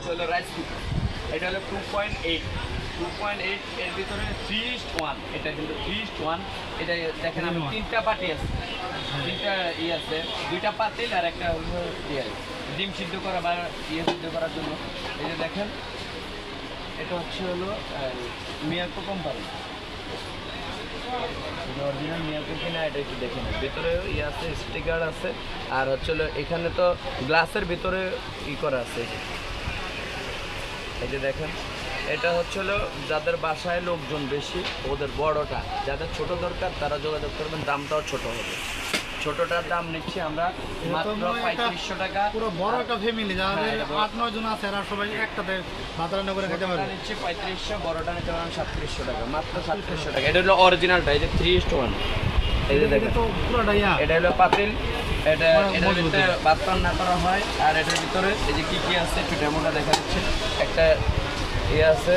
হচ্ছে হলো rice cooker এটা হলো two point eight two point eight এর ভিতরে থ্রি ইস্ট ওয়ান এটা কিন্তু থ্রি ইস্ট ওয়ান এটা দেখেন আমি তিনটা পার্টি আছে। তিনটা ই আছে। দুইটা পাতিল আর একটা হলো ডিম সিদ্ধ করা বা ইয়ে সিদ্ধ করার জন্য। এই যে দেখেন এটা হচ্ছে হলো মিয়াকো কোম্পানি অরিজিনাল মিয়াকো কিনা এটা একটু দেখে নেন। ভিতরে ইয়ে আছে স্টিকার আছে। আর হচ্ছে হলো এখানে তো গ্লাসের ভিতরে ই করা আছে। এই যে দেখেন এটা হচ্ছে হলো যাদের বাসায় লোকজন বেশি ওদের বড়টা। যাদের ছোট দরকার তারা যোগাযোগ করবেন দামটাও ছোট হবে। ছোটটার দাম নিচ্ছি আমরা মাত্র হয় পঁয়ত্রিশশো টাকা। পুরো বড় একটা ফ্যামিলি যাদের হ্যাঁ। আট নয় জন আছে এরা সবাই একটাতে ভাত রান্না করে খেতে পারবে। নিচ্ছে পঁয়ত্রিশশো বড়টা নিতে পারেন সাতত্রিশশো টাকা মাত্র সাতত্রিশশো টাকা। এটা হলো অরিজিনালটা এই যে থ্রি ইস্ট ওয়ান এই যে দেখেন তো এটা হলো পাতিল। এটা এটার ভিতরে রান্না করা হয়। আর এটার ভিতরে এই যে কি কি আছে একটু ডেমোটা দেখা যাচ্ছে একটা ইয়ে আছে।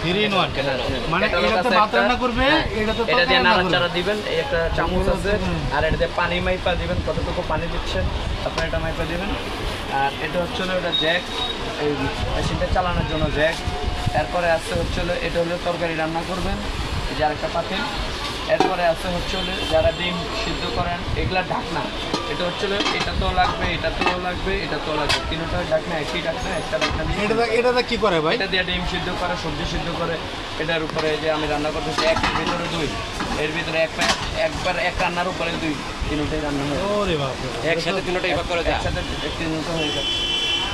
থ্রি ইন ওয়ান মানে এটা হলো এটাতে ভাত রান্না করবে? হ্যাঁ, এটাতে এটা দিয়ে তরকারি রান্না নাড়াচাড়া দিবেন এই একটা চামচ আছে। আর এটাতে পানি মাইপা দিবেন কতটুকু পানি দিচ্ছেন আপনার এটা মাইপা দিবেন। আর এটা হচ্ছে হলো এটা জ্যাক। এই মেশিনটা চালানোর জন্য জ্যাক। এরপরে আছে হচ্ছে হলো এটা হলো তরকারি রান্না করবেন। এই যে আরেকটা পাতিল। এরপরে আছে হচ্ছে হলো যারা ডিম সিদ্ধ করেন এগুলা ঢাকনা। এটা হচ্ছে এটা তো লাগবে এটা তো লাগবে এটা তো লাগবে। তিনটা ঢাকনা একই ঢাকনা একটা ঢাকনা এটা এটাতে কি করে ভাই? এটা দিয়ে ডিম সিদ্ধ করে সবজি সিদ্ধ করে। এটার উপরে যে আমি রান্না করতেছি একের ভিতরে দুই। এর ভিতরে এক একবার এক রান্নার উপরে দুই। তিনটাই রান্না হয়। একসাথে তিনটা এবার করে যায় একসাথে তিনটা হয়ে যায়।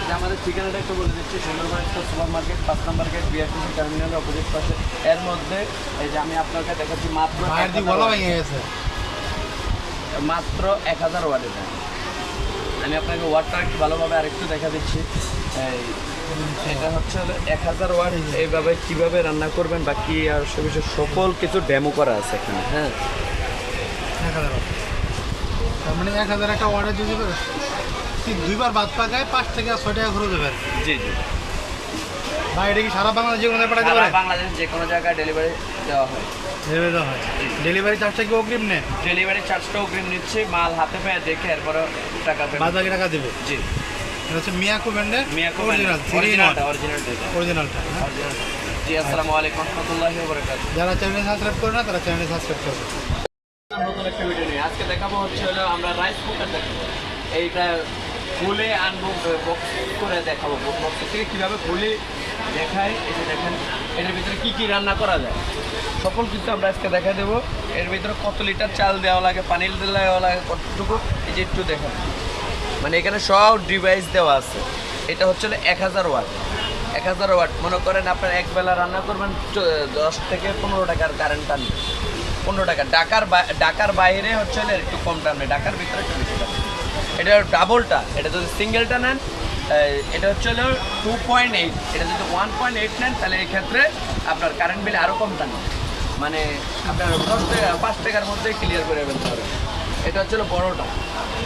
যে আমাদের ঠিকানাটা একটু বলে দিচ্ছি। সুন্দরবন একটা সুপার মার্কেট পাঁচ নম্বর গেট বিআরটিসি টার্মিনালের অপোজিট পাশে। এর মধ্যে এই যে আমি আপনাকে দেখাচ্ছি মাত্র ভাইয়ের দিক 1000 গলা ওয়াট। ভেঙে গেছে। মাত্র এক হাজার ওয়ার্ডে আমি আপনাকে ওয়ার্ডটা একটু ভালোভাবে আরেকটু দেখা দিচ্ছি। এটা হচ্ছে হলো এক হাজার ওয়াট এইভাবে কীভাবে রান্না করবেন বা কি আর সে বিষয়ে সকল কিছু ডেমো করা আছে এখানে হ্যাঁ। এক হাজার। তার মানে এক হাজার একটা অর্ডার যদি তিন দুইবার ভাত পাকায় পাঁচ থেকে ছয় টাকা খরচ হবে। জি জি। এটা কি সারা বাংলাদেশ যে কোনো পাঠাতে পারে? বাংলাদেশ যে কোনো জায়গায় ডেলিভারি দেওয়া হয়। ভেবে দেওয়া হয়। ডেলিভারি চার্জটা কি অগ্রিম নেয়? ডেলিভারি চার্জটা অগ্রিম নিচ্ছে মাল হাতে পেয়ে দেখে এরপরে টাকা বাদ বাকি টাকা দেবে? জি। এটা হচ্ছে মিয়াকো ব্র্যান্ডের মিয়াকো অরিজিনাল অরিজিনালটা অরিজিনালটা অরিজিনালটা জি আসসালামু আলাইকুম রহমতুল্লাহি ওয়া বারাকাতুহু যারা চ্যানেল সাবস্ক্রাইব করে না তারা চ্যানেল সাবস্ক্রাইব করবে নতুন একটা ভিডিও নিয়ে আজকে দেখাবো হচ্ছে হলো আমরা রাইস কুকার দেখাবো। এইটা খুলে আনব করে দেখাবো বক্স থেকে কীভাবে খুলে দেখায় যে দেখেন, এটার ভিতরে কি কি রান্না করা যায়। সকল কিছু আমরা আজকে দেখা দেবো। এর ভিতরে কত লিটার চাল দেওয়া লাগে পানি দেওয়া লাগে, কতটুকু, এই যে একটু দেখেন। মানে এখানে সব ডিভাইস দেওয়া আছে। এটা হচ্ছে এক হাজার ওয়াট। এক হাজার ওয়াট, মনে করেন আপনার এক বেলা রান্না করবেন দশ থেকে পনেরো টাকার কারেন্ট টানবে পনেরো টাকা। ঢাকার বা- ঢাকার বাইরে হচ্ছে একটু কম টানবে ঢাকার ভিতরে একটু বেশি টানবে এটা ডাবলটা এটা যদি সিঙ্গেলটা নেন এটা হচ্ছে হলো টু পয়েন্ট এইট এটা যদি ওয়ান পয়েন্ট এইট নেন, তাহলে এই ক্ষেত্রে আপনার কারেন্ট বিল আরও কম টানবে মানে আপনার দশ টাকা, পাঁচ টাকার মধ্যে ক্লিয়ার করে ফেলতে পারবেন এটা হচ্ছে বড়টা।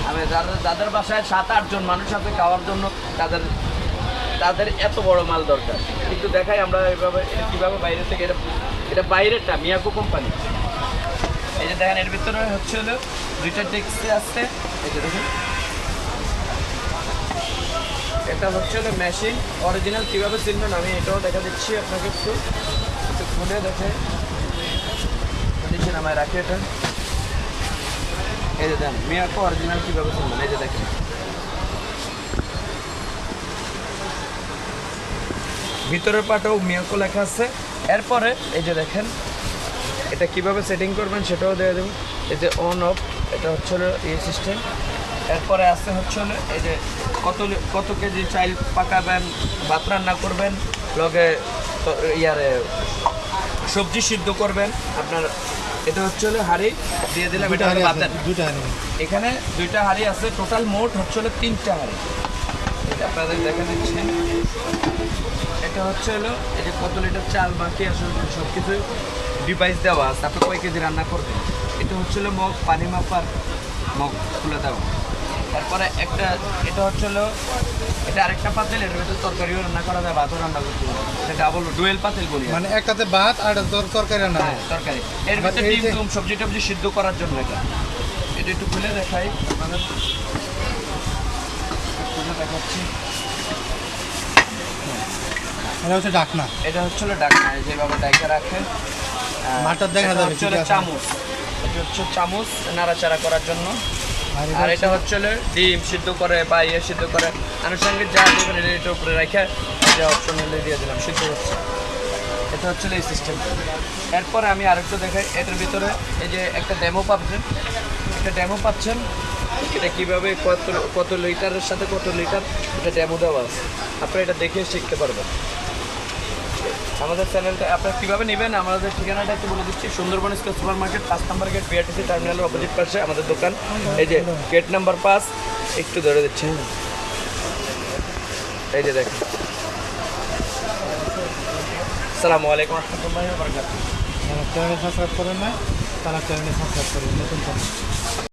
আমি যাদের যাদের বাসায় সাত আটজন মানুষ আছে, খাওয়ার জন্য তাদের তাদের এত বড় মাল দরকার। কিন্তু দেখাই আমরা এভাবে কীভাবে বাইরে থেকে এটা এটা বাইরেরটা, মিয়াকো কোম্পানি। এই যে দেখেন, এর ভিতরে হচ্ছে হলো দুইটা ডেক্সি আসছে এই যে দেখুন। এটা হচ্ছে হলো মেশিন অরিজিনাল কীভাবে চিনবেন আমি এটাও দেখা দিচ্ছি আপনাকে একটু। একটু খুলে দেখে। দিচ্ছেন আমায় রাখি এটা। এই যে দেন মিয়াকো অরিজিনাল কীভাবে চিনবেন এই যে দেখেন। ভিতরের পাটাও মিয়াকো লেখা আছে। এরপরে এই যে দেখেন, এটা কীভাবে সেটিং করবেন সেটাও দিয়ে দেবো। এই যে অন অফ এটা হচ্ছে হলো এই সিস্টেম এরপরে আসতে হচ্ছে হলো এই যে কত কত কেজি চাইল পাকাবেন ভাত রান্না করবেন লগে ইয়ারে সবজি সিদ্ধ করবেন। আপনার এটা হচ্ছে হলো হাঁড়ি দিয়ে দিলাম এটা হলো আছে দুইটা হাঁড়ি। এখানে দুইটা হাঁড়ি আছে টোটাল মোট হচ্ছে হলো তিনটা হাঁড়ি। এটা আপনাদের দেখা দিচ্ছি এটা হচ্ছে হলো এই যে কত লিটার চাল বাকি আসলে সব কিছু ডিভাইস দেওয়া আছে আপনি কয় কেজি রান্না করবেন? এটা হচ্ছে হলো মগ পানি মাপার মগ খুলে দেওয়া। তারপরে একটা এটা হচ্ছে হলো এটা আরেকটা পাতিল এটার ভিতরে তরকারিও রান্না করা যায় ভাতও রান্না করতে পারে। এটা ডাবল ডুয়েল পাতিল বলি মানে একটাতে ভাত আর তরকারি রান্না হ্যাঁ হয়। তরকারি। এর But ভিতরে ডিম টুম সবজি টবজি সিদ্ধ করার জন্য এটা। এটা একটু খুলে দেখাই আপনাদের। খুলে দেখাচ্ছি। এটা হচ্ছে ডাকনা। এটা হচ্ছে হলো ডাকনা যেভাবে ডাইকা রাখে। মাঠটা দেখা যাবে। চামচ। এটা হচ্ছে চামচ নাড়াচাড়া করার জন্য। আর এটা হচ্ছে ডিম সিদ্ধ করে বা ইয়ে সিদ্ধ করে। আনুষঙ্গিক যা দেবেন এটা এটার উপরে রেখে এটা অপশন হলে দিয়ে দিলাম সিদ্ধ হচ্ছে। এটা হচ্ছে এই সিস্টেম এরপরে আমি আরেকটু দেখাই এটার ভিতরে এই যে একটা ডেমো পাচ্ছেন। একটা ডেমো পাচ্ছেন। এটা কীভাবে কত কত লিটারের সাথে কত লিটার এটা ডেমো দেওয়া আছে। আপনারা এটা দেখে শিখতে পারবেন। আমাদের চ্যানেলটা আপনারা কীভাবে নেবেন, আমাদের ঠিকানাটা একটু বলে দিচ্ছি। সুন্দরবন স্কোয়ার সুপার মার্কেট পাঁচ নাম্বার গেট বিআরটিসি টার্মিনালের অপোজিট পাশে আমাদের দোকান। এই যে গেট নাম্বার পাঁচ, একটু ধরে দিচ্ছি। এই যে দেখেন। সালামু আলাইকুম রহমতুল্লাহি বারাকাতুহু। যারা সাবস্ক্রাইব করেন না তারা চ্যানেলে সাবস্ক্রাইব করেন, নতুন চ্যানেল